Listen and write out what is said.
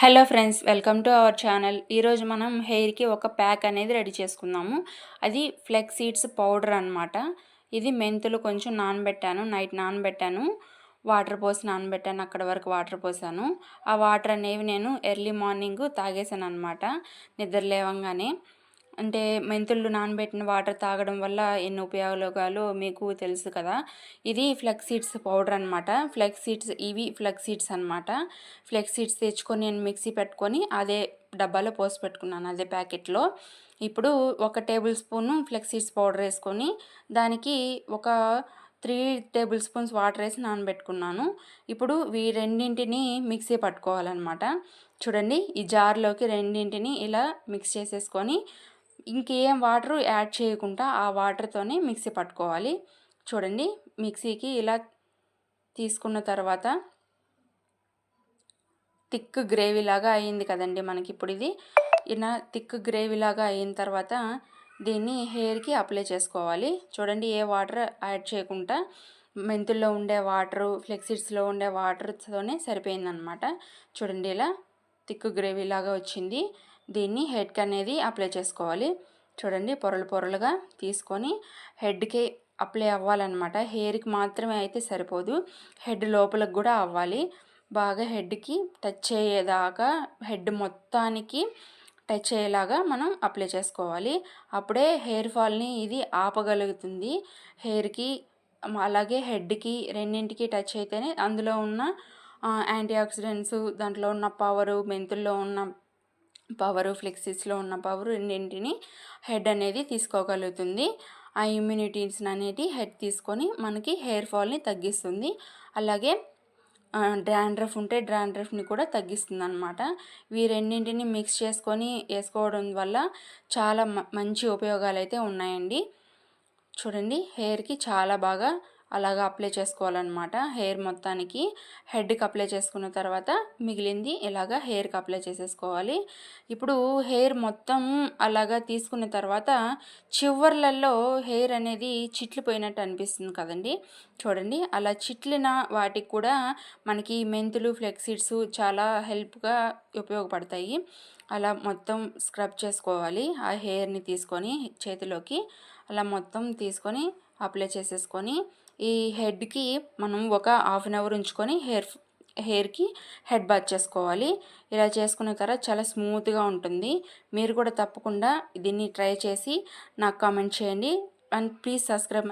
Hello friends welcome to our channel. ఈరోజు మనం హెయిర్కి ఒక ప్యాక్ అనేది రెడీ చేసుకుందాము. అది ఫ్లెక్స్ సీడ్స్ పౌడర్ అనమాట ఇది మెంతులు కొంచెం నానబెట్టాను నైట్ నానబెట్టాను వాటర్ పోసి నానబెట్టాను అక్కడ వరకు వాటర్ పోసాను. ఆ వాటర్ అనేవి నేను ఎర్లీ మార్నింగ్ తాగేసాను అనమాట నిద్ర లేవంగానే. అంటే మెంతులు నానబెట్టిన వాటర్ తాగడం వల్ల ఎన్ని ఉపయోగాలు మీకు తెలుసు కదా. ఇది ఫ్లెక్స్ సీడ్స్ పౌడర్ అనమాట ఫ్లెక్స్ సీడ్స్ ఇవి ఫ్లెక్స్ సీడ్స్ అనమాట ఫ్లెక్స్ సీడ్స్ తెచ్చుకొని నేను మిక్సీ పెట్టుకొని అదే డబ్బాలో పోసి పెట్టుకున్నాను అదే ప్యాకెట్లో. ఇప్పుడు ఒక tablespoon flax seeds powder వేసుకొని దానికి ఒక త్రీ టేబుల్ స్పూన్స్ వాటర్ వేసి నానబెట్టుకున్నాను. ఇప్పుడు ఈ రెండింటిని మిక్సీ పట్టుకోవాలన్నమాట. చూడండి ఈ జార్లోకి రెండింటిని ఇలా మిక్స్ చేసేసుకొని ఇంకేం వాటర్ యాడ్ చేయకుండా ఆ వాటర్తోనే మిక్సీ పట్టుకోవాలి. చూడండి మిక్సీకి ఇలా తీసుకున్న తర్వాత థిక్ గ్రేవీ లాగా అయింది కదండి మనకి ఇప్పుడు ఇది. ఇలా థిక్ గ్రేవీ లాగా అయిన తర్వాత దీన్ని హెయిర్కి అప్లై చేసుకోవాలి. చూడండి ఏ వాటర్ యాడ్ చేయకుండా మెంతుల్లో ఉండే వాటరు ఫ్లెక్సిడ్స్లో ఉండే వాటర్తోనే సరిపోయిందనమాట. చూడండి ఇలా థిక్ గ్రేవీ లాగా వచ్చింది. దీన్ని హెడ్కి అనేది అప్లై చేసుకోవాలి. చూడండి పొరలు పొరలుగా తీసుకొని హెడ్కి అప్లై అవ్వాలన్నమాట. హెయిర్కి మాత్రమే అయితే సరిపోదు. హెడ్ లోపలికి కూడా అవ్వాలి. బాగా హెడ్కి టచ్ అయ్యేదాకా హెడ్ మొత్తానికి టచ్ అయ్యేలాగా మనం అప్లై చేసుకోవాలి. అప్పుడే హెయిర్ ఫాల్ని ఇది ఆపగలుగుతుంది. హెయిర్కి అలాగే హెడ్కి రెండింటికి టచ్ అయితేనే అందులో ఉన్న యాంటీ ఆక్సిడెంట్స్ దాంట్లో ఉన్న పవరు మెంతుల్లో ఉన్న పవర్ ఫ్లెక్సిస్లో ఉన్న పవర్ రెండింటిని హెడ్ అనేది తీసుకోగలుగుతుంది. ఆ ఇమ్యూనిటీస్ అనేది హెడ్ తీసుకొని మనకి హెయిర్ ఫాల్ని తగ్గిస్తుంది. అలాగే డ్రాండ్రఫ్ ఉంటే డ్రాండ్రఫ్ని కూడా తగ్గిస్తుంది అనమాట ఈ రెండింటిని మిక్స్ చేసుకొని వేసుకోవడం వల్ల చాలా మంచి ఉపయోగాలు అయితే ఉన్నాయండి. చూడండి హెయిర్కి చాలా బాగా అలాగా అప్లై చేసుకోవాలన్నమాట. హెయిర్ మొత్తానికి హెడ్కి అప్లై చేసుకున్న తర్వాత మిగిలింది ఇలాగా హెయిర్కి అప్లై చేసేసుకోవాలి. ఇప్పుడు హెయిర్ మొత్తం అలాగా తీసుకున్న తర్వాత చివర్లలో హెయిర్ అనేది చిట్లిపోయినట్టు అనిపిస్తుంది కదండి. చూడండి అలా చిట్లిన వాటికి కూడా మనకి మెంతులు ఫ్లెక్సీడ్స్ చాలా హెల్ప్గా ఉపయోగపడతాయి. అలా మొత్తం స్క్రబ్ చేసుకోవాలి ఆ హెయిర్ని తీసుకొని చేతిలోకి. అలా మొత్తం తీసుకొని అప్లై చేసేసుకొని ఈ హెడ్కి మనం ఒక హాఫ్ అన్ అవర్ ఉంచుకొని హెయిర్ హెయిర్కి హెడ్ బాత్ చేసుకోవాలి. ఇలా చేసుకున్న తర్వాత చాలా స్మూత్గా ఉంటుంది. మీరు కూడా తప్పకుండా దీన్ని ట్రై చేసి నాకు కామెంట్ చేయండి. And please subscribe